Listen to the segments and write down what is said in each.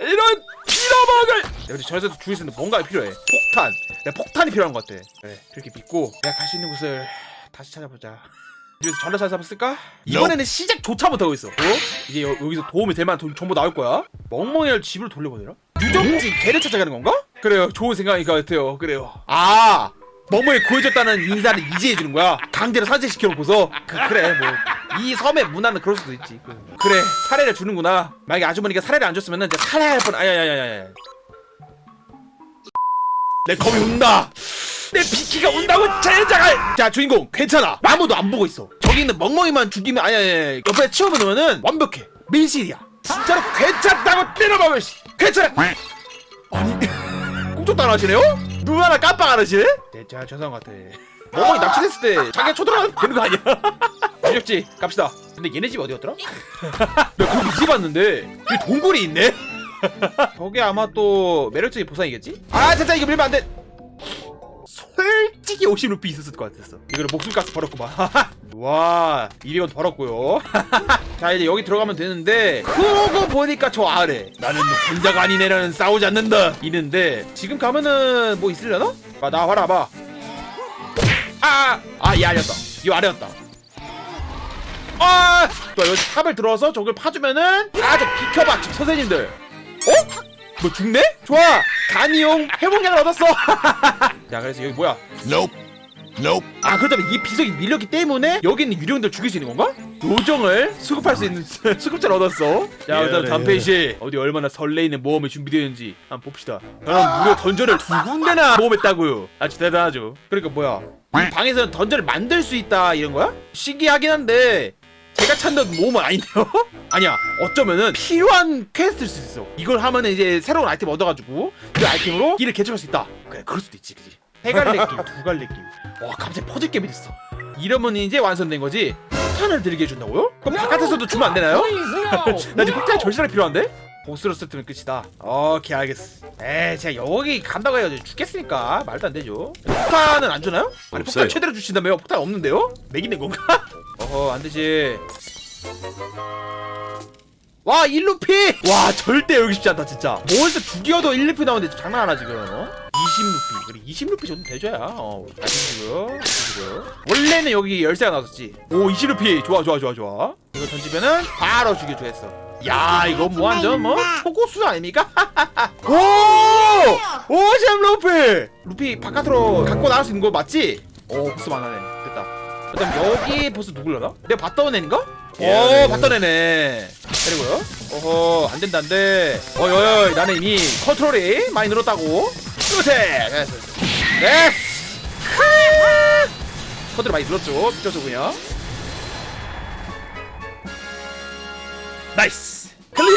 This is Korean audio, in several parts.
이런 빌어먹을! 여기 저에서 죽일 수 있는 뭔가 필요해. 폭탄. 내가 폭탄이 필요한 것 같아. 그래 그렇게 믿고 내가 갈 수 있는 곳을 다시 찾아보자. 찾아 한번 쓸까? 이번에는 시작조차 못하고 있어. 어? 이제 여, 여기서 도움이 될 만한 돈 정보 나올 거야? 멍멍이를 집으로 돌려보내라? 유적지 걔를 찾아가는 건가? 그래요. 좋은 생각인 것 같아요. 그래요. 아! 멍멍이 구해줬다는 인사를 이제 해주는 거야? 강제로 산책시켜놓고서? 그, 그래 뭐 이 섬의 문화는 그럴 수도 있지. 그. 그래 사례를 주는구나. 만약에 아주머니가 사례를 안 줬으면은 이제 살해할 뻔. 아야야야야. 내 검이 운다. 내 비키가 운다고 젠장할. 자 주인공 괜찮아. 아무도 안 보고 있어. 저기 있는 멍멍이만 죽이면 아야 야 옆에 치워놓으면은 완벽해. 밀실이야. 진짜로 괜찮다고 때려박을 씨. 괜찮아. 아니 꿈쩍도 안 하시네요? 눈 하나 깜빡 안 하시네? 네 제가 죄송한 것 같아 멍멍이 납치됐을 때 자기가 쳐들어가면 되는 거 아니야? 유적지 갑시다. 근데 얘네 집 어디였더라? 내가 거기 집 왔는데 여기 동굴이 있네? 저게 아마 또 매력적인 보상이겠지? 아 진짜 이거 밀면 안 돼. 솔직히 50루피 있었을 것 같았어. 이거를 목숨가스 벌었구만. 와 200원 벌었고요. 자 이제 여기 들어가면 되는데 그러고 보니까 저 아래. 나는 혼자가 아니네라는 싸우지 않는다. 있는데 지금 가면은 뭐 있으려나? 아 나와라 봐 아아이 아래였다 이 아래였다 아 좋아 여기 탑을 들어서 저걸 파주면은 아저 비켜봐 지금 선생님들 어? 뭐 죽네? 좋아 간이용 회복약을 얻었어 자 그래서 여기 뭐야 Nope. Nope. 아 그렇다면 이 비석이 밀렸기 때문에 여기 있는 유령들 죽일 수 있는 건가? 요정을 수급할 수 있는 수급자를 얻었어. 자 예, 그다음 예. 담페이 씨 어디 얼마나 설레이는 모험이 준비되었는지 한번 봅시다. 저는 무려 던전을 두 군데나 모험했다고요. 아주 대단하죠. 그러니까 뭐야? 이 방에서는 던전을 만들 수 있다 이런 거야? 신기하긴 한데 제가 찾는 모험은 아닌데요? 아니야. 어쩌면은 필요한 퀘스트일 수 있어. 이걸 하면은 이제 새로운 아이템 얻어가지고 그 아이템으로 길을 개척할 수 있다. 그래 그럴 수도 있지 그지? 세 갈래길 두 갈래길 와 갑자기 퍼즐 게임이 됐어. 이러면 이제 완성된 거지 폭탄을 들게 해준다고요? 그럼 바깥에서도 주면 안 되나요? 나 지금 폭탄이 절실하게 필요한데? 보스로 쓰면 끝이다 오케이 알겠어 에이 제가 여기 간다고 해가지고 죽겠으니까 말도 안 되죠 폭탄은 안 주나요? 아니 폭탄 없어요. 최대로 주신다며요? 폭탄 없는데요? 매기는 건가? 어허 안 되지 와 1루피! 와 절대 여기 쉽지 않다 진짜 몬스터 죽여도 1루피 나오는데 장난 하나 지금 어? 20루피. 그래 20루피 정도 되줘야. 어 아시고요 아시고요 원래는 여기 열쇠가 나왔었지. 오 20루피. 좋아 좋아 좋아 좋아. 이거 던지면은 바로 죽여주겠어. 야 이거 뭐 완전 뭐? 초고수 아닙니까? 오! 50루피! 루피 바깥으로 갖고 나갈 수 있는 거 맞지? 오 보스 많아네. 됐다. 그다음 여기 보스 누구려나? 내가 봤던 애인가? 오 봤던 애네. 때리고요. 어허 안된다 안돼. 어여여 나는 이미 컨트롤이 많이 늘었다고 그렇지 됐어 됐어 컨트롤 많이 삐져서 그냥 나이스. 클리어.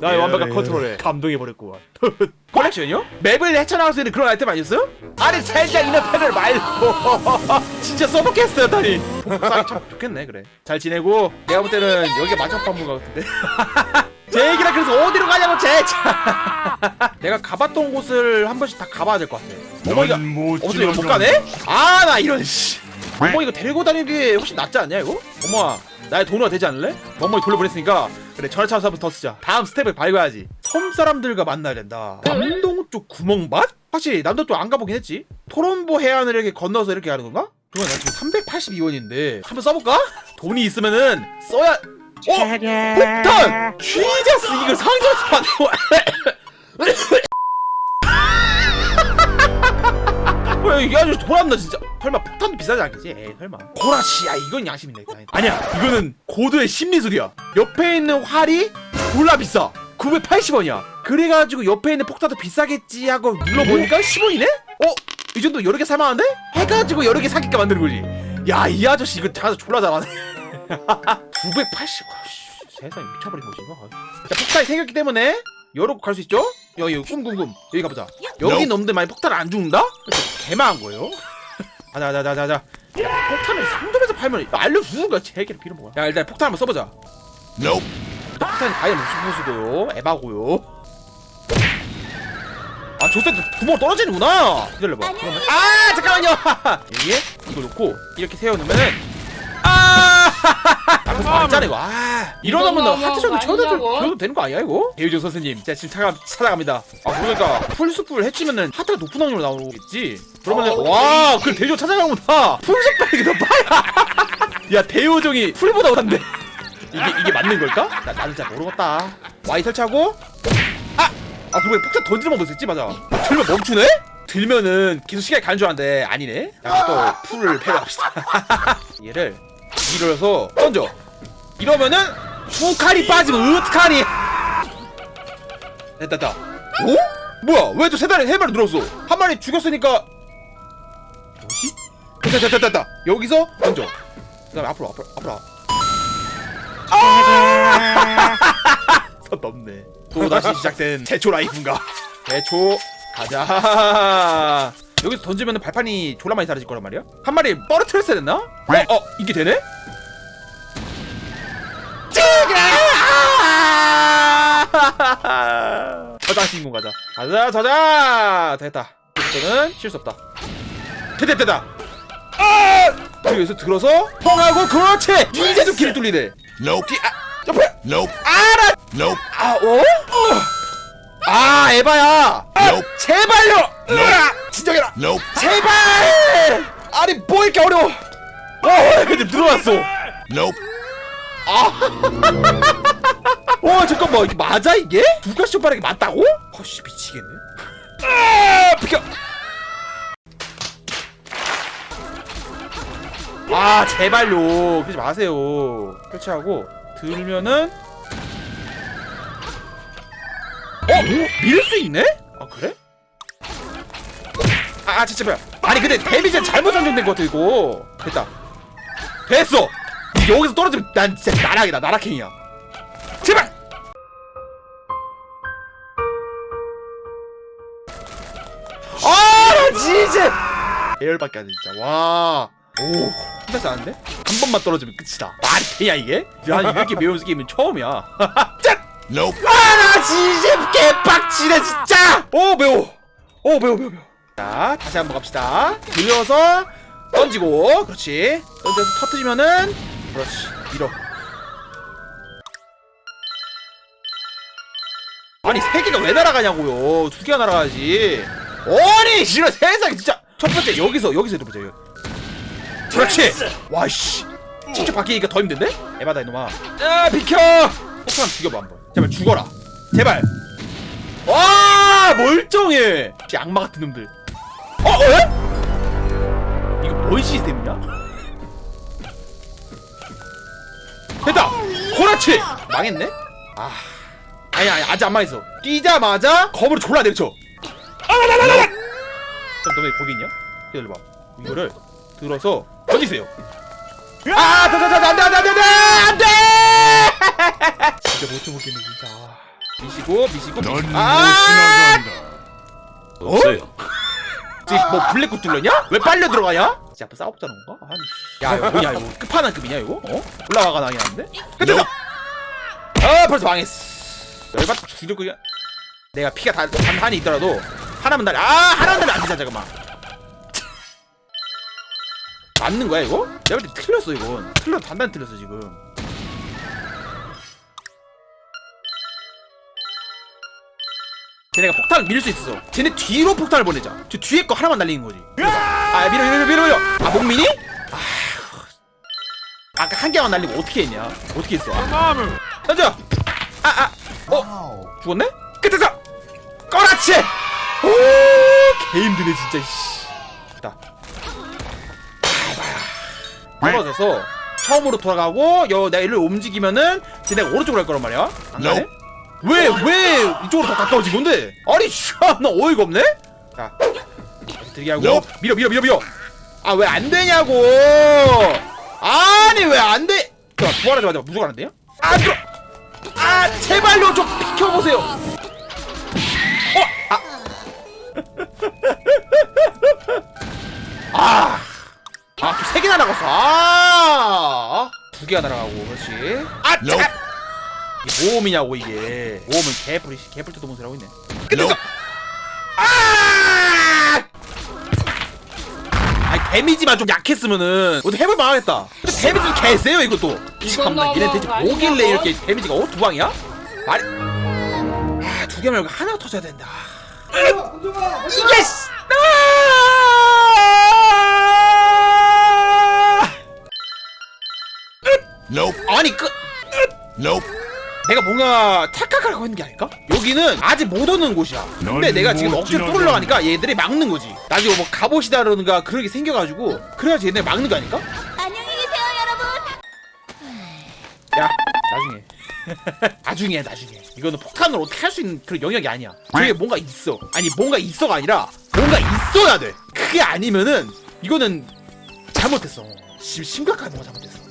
나의 예, 완벽한 예. 컨트롤에 감동해버렸구만. 컬렉션이요? 맵을 헤쳐나갈 수 있는 그런 아이템 아니었어요? 아니 젠장 이런 패널 말고. 진짜 서브캐스트였다니. 복사하기 참 좋겠네 그래. 잘 지내고. 내가 볼 때는 여기가 마지막 방문 같은데 제 얘기라 그래서 어디로 가냐고 제자 내가 가봤던 곳을 한 번씩 다 가봐야 될 것 같아 어머니가 못 없어 이거 못 가네? 아 나 이런 씨 어머 이거 데리고 다니기 훨씬 낫지 않냐 이거? 어머아 나의 돈으로 되지 않을래? 어머니 돌려보냈으니까 그래 전화차서 한번 더 쓰자 다음 스텝을 밟아야지 섬 사람들과 만나야 된다 남동 쪽 구멍밭? 확실히 남동 쪽 안 가보긴 했지 토론보 해안을 이렇게 건너서 이렇게 가는 건가? 그러면 나 지금 382원인데 한번 써볼까? 돈이 있으면은 써야 어? 폭탄! 쥐자스 이걸 상자에서 받는 왜 이게 아주 돌았나 진짜? 설마 폭탄도 비싸지 않겠지? 에이 설마. 고라씨 야 이건 양심이네. 아니야 이거는 고도의 심리술이야. 옆에 있는 활이 졸라 비싸. 980원이야. 그래가지고 옆에 있는 폭탄도 비싸겠지 하고 눌러보니까 10원이네? 어? 이 정도 여러 개 살만한데? 해가지고 여러 개 사기까 만드는 거지. 야 이 아저씨 이거 자서 졸라 잘하네 980 와, 씨, 세상에 미쳐버린 거지 이거. 자 폭탄이 생겼기 때문에 열고 갈수 있죠? 여기 궁금궁 여기 가보자. 여기. 놈들 많이 폭탄을 안 죽는다? 개망한 거예요. 가자 가자 가자 가자. 야 폭탄을 상점에서 팔면 알려주는 거야? 제게를 빌어 먹어 야 일단 폭탄 한번 써보자. Nope. 일단 폭탄이 과연 무슨 보수고요 에바고요. 아 조세 구멍 떨어지는구나. 기다려봐. 그러면 아 잠깐만요. 여기에 이거 놓고 이렇게 세워놓으면은 아 벌써 말했잖아 이거. 아 이러다면 나 이거 하트 정도 너무 쳐도. 줘도 되는 거 아니야 이거? 배우정 선생님 제가 지금 찾아, 찾아갑니다. 아 그러니까 풀스풀 해치면은 하트가 높은 확률로 나오겠지? 그러면은 어, 와 그래 대조 찾아가보다 이게 더 빨라. 야 대우정이 풀보다 못한데 이게 이게 맞는 걸까? 나, 나는 잘 모르겠다. Y 설치하고. 아! 아 그러면 폭탄 던지는 방법 있지 맞아. 들면 멈추네? 들면은 계속 시간이 가는 줄 알았는데 아니네. 야, 또 풀을 패러합시다. 얘를 밀어서 던져 이러면은 두 칼이 빠지면 어떡하니 됐다 됐다 오? 뭐야 왜 또 세 마리 세 마리 늘었어 한 마리 죽였으니까 뭐지? 됐다 됐다 됐다 여기서 던져 그 다음에 앞으로 앞으로 앞으로 아! 선 넘네 또 다시 시작된 최초 라이프인가 최초 가자 여기서 던지면 발판이 졸라 많이 사라질 거란 말이야 한 마리 떨어뜨렸어야 됐나? 어? 어 이게 되네? 화장실 인공 가자 가자 자자 됐다 이거는 실수 없다 됐다 됐다 아! 그리고 여기서 들어서 펑하고 그렇지 이제 좀 길을 뚫리네 Nope. 뒤, 아, 옆에 Nope. 알아 Nope. 아, 어? 어. 아, 에바야. 아, Nope. 제발요. 으아, 진정해라. Nope. 제발. 아니, 뭐 이렇게 어려워. 어, 애들 들어왔어. Nope. 와, 잠깐만. 이게 맞아 이게? 두 가지 빠르게 맞다고? 허씨 미치겠네. 아, 비켜. 아, 제발요. 그러지 마세요. 설치하고 들면은 어? 밀 수 있네? 아 그래? 아, 아 진짜 뭐야 아니 근데 데미지는 잘못 선정된 것 같아 이거 됐다 됐어 여기서 떨어지면 난 진짜 나락이다 나락행이야 제발! 아나 진짜! 계열밖에 안 돼, 진짜 와 오. 혼자서 안 돼? 한 번만 떨어지면 끝이다. 말이 되냐 이게? 난 이렇게 매운 게임은 처음이야. 짠! Nope. 아나 진짜 개빡치네 진짜! 오 매워. 오 매워 매워 매워. 자 다시 한번 갑시다. 들려서 던지고 그렇지. 던져서 터트리면은 그렇지. 밀어 개가 왜 날아가냐고요? 두 개가 날아가야지. 아니 싫어 세상에 진짜. 첫 번째 여기서 여기서 해보자 여기. 그렇지. 와씨. 진짜 바뀌니까 더 힘든데? 에바다 이놈아. 야 비켜! 폭탄 죽여봐 한번. 제발 죽어라. 제발. 와 멀쩡해. 씨, 악마 같은 놈들. 어? 어? 에? 이거 뭔 시스템이냐? 됐다. 그렇지 망했네? 아 아니 아니 아직 안 망했어 뛰자마자 검으로 졸라 내리쳐 아라라라라 그럼 너네 거기 있냐? 기다려봐 이거를 들어서 던지세요 아, 더, 더, 더, 안 돼, 안 돼, 안 돼, 안 돼, 안 돼! 진짜 못 쳐먹겠네, 진짜. 미시고, 미시고, 넌 미시고. 못 아! 지나간다. 없어요. 지금 뭐 블랙구 뚫렸냐? 왜 빨려 들어가냐? 진짜 앞에 싸웠자는 건가? 아니, 씨. 야, 이거 뭐냐, 이거. 끝판왕급이냐, 이거? 어? 올라가가 나겠는데? 끝에서! 아, 벌써 망했어. 열받 죽이려 그냥. 내가 피가 다, 단 한이 있더라도, 하나만 날려. 아, 하나만 날려 안 되잖아, 잠깐만. 맞는 거야 이거? 내가 볼때 틀렸어 이건. 틀려 단단히 틀렸어 지금. 쟤네가 폭탄을 밀 수 있어. 쟤네 뒤로 폭탄을 보내자. 저 뒤에 거 하나만 날리는 거지. 아 밀어 밀어 밀어 밀어. 아 목민이? 아 아까 한 개만 날리고 어떻게 했냐? 어떻게 했어? 아, 던져! 아아 어? 죽었네? 끝에서 꺼라치 오 개 힘드네 진짜 씨 됐다 떨어져서 처음으로 돌아가고 여 내가 일로 움직이면은 쟤네가 오른쪽으로 갈 거란 말이야 안 가네? 왜, 왜 이쪽으로 더 가까워진 건데? 아니, 샤, 나 어이가 없네? 자, 들게 하고. 밀어, 밀어, 밀어, 밀어! 아, 왜 안 되냐고! 아니, 왜 안 돼! 자, 부활하지 마자, 무조건 안 돼요? 안 들어! 아, 제발요, 좀 비켜보세요! 어! 아! 아! 아, 또 세개 날아갔어. 아! 두 개가 날아가고, 그렇지. 아. 자! 이게 모험이냐고, 이게. 모험은 개뿔이, 개뿔도 못을 하고 있네. 끝냈어! 데미지만 좀 약했으면은, 어떻게 해볼 만하겠다. 근데 데미지 개세요 이것도 참나 얘네 대체. 뭐길래 이렇게 데미지가 어? 두 방이야? 말이 아두 개 말고 하나 터져야 된다 이게 씨 아! Nope. 아니 그 Nope. 내가 뭔가 착각하고 있는 게 아닐까? 여기는 아직 못 오는 곳이야. 근데 넌 내가 지금 못 억지로. 뚫으려고 하니까 얘들이 막는 거지. 나중에 뭐 갑옷이다라든가 그런 게 생겨가지고 그래야지 얘네 막는 거 아닐까? 안녕히 계세요, 여러분. 야 나중에 나중에 나중에 이거는 폭탄으로 어떻게 할 수 있는 그런 영역이 아니야. 저게 뭔가 있어. 아니 뭔가 있어가 아니라 뭔가 있어야 돼. 그게 아니면은 이거는 잘못했어. 심, 심각한 거 잘못했어.